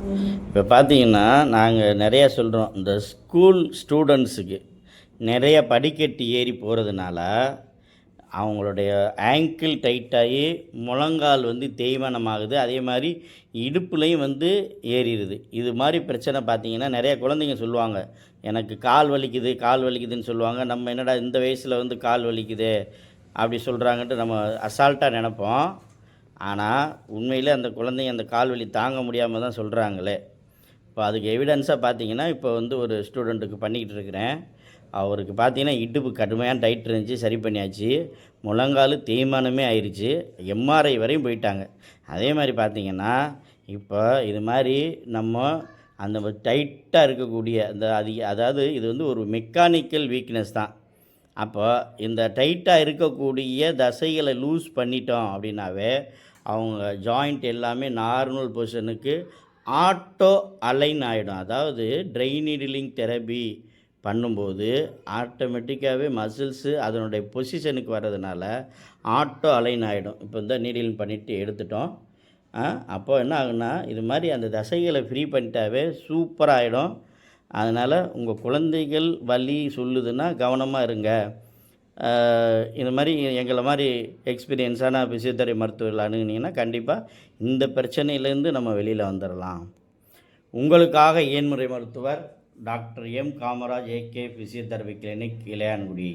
இப்போ பார்த்தீங்கன்னா நாங்கள் நிறையா சொல்கிறோம் இந்த ஸ்கூல் ஸ்டூடெண்ட்ஸுக்கு நிறைய படிக்கட்டு ஏறி போகிறதுனால அவங்களுடைய ஆங்கிள் டைட்டாகி முழங்கால் வந்து தேய்மானமாகுது. அதே மாதிரி இடுப்புலையும் வந்து ஏறிடுது. இது மாதிரி பிரச்சனை பார்த்தீங்கன்னா நிறைய குழந்தைங்க சொல்லுவாங்க. எனக்கு கால் வலிக்குது கால் வலிக்குதுன்னு சொல்லுவாங்க. நம்ம என்னடா இந்த வயசில் வந்து கால் வலிக்குது அப்படி சொல்கிறாங்கன்ட்டு நம்ம அசால்ட்டாக நினப்போம். ஆனால் உண்மையில் அந்த குழந்தைங்க அந்த கால் வலி தாங்க முடியாமல் தான் சொல்கிறாங்களே இப்போ அதுக்கு எவிடன்ஸாக பார்த்தீங்கன்னா இப்போ வந்து ஒரு ஸ்டூடெண்ட்டுக்கு பண்ணிக்கிட்டு இருக்கிறேன். அவருக்கு பார்த்தீங்கன்னா இடுப்பு கடுமையான டைட் இருந்துச்சு சரி பண்ணியாச்சு. முழங்கால் தேய்மானமே ஆயிடுச்சு எம்ஆர்ஐ வரையும் போயிட்டாங்க. அதே மாதிரி பார்த்தீங்கன்னா இப்போ இது மாதிரி நம்ம அந்த டைட்டாக இருக்கக்கூடிய அந்த அதிக அதாவது இது வந்து ஒரு மெக்கானிக்கல் வீக்னஸ் தான். அப்போ இந்த டைட்டாக இருக்கக்கூடிய தசைகளை லூஸ் பண்ணிட்டோம் அப்படின்னாவே அவங்க ஜாயிண்ட் எல்லாமே நார்மல் பொசிஷனுக்கு ஆட்டோ அலைன் ஆகிடும் அதாவது ட்ரைனிடிலிங் தெரபி பண்ணும்போது ஆட்டோமேட்டிக்காகவே மசில்ஸு அதனுடைய பொசிஷனுக்கு வர்றதுனால ஆட்டோ அலைன் ஆகிடும் இப்போ இந்த நீடிலிங் பண்ணிவிட்டு எடுத்துட்டோம். அப்போது அப்போ என்ன ஆகுன்னா இது மாதிரி அந்த தசைகளை ஃப்ரீ பண்ணிட்டாவே சூப்பராகிடும் அதனால் உங்கள் குழந்தைகள் வலி சொல்லுதுன்னா கவனமாக இருங்க. இந்த மாதிரி எங்களை மாதிரி எக்ஸ்பீரியன்ஸான பிசியோதெரபி மருத்துவர்கள் அணுகுனீங்கன்னா கண்டிப்பாக இந்த பிரச்சனையிலேருந்து நம்ம வெளியில் வந்துடலாம் உங்களுக்காக ஏன்முறை மருத்துவர் doctor M Kamaraj AK physiotherapy clinic Ilayangudi.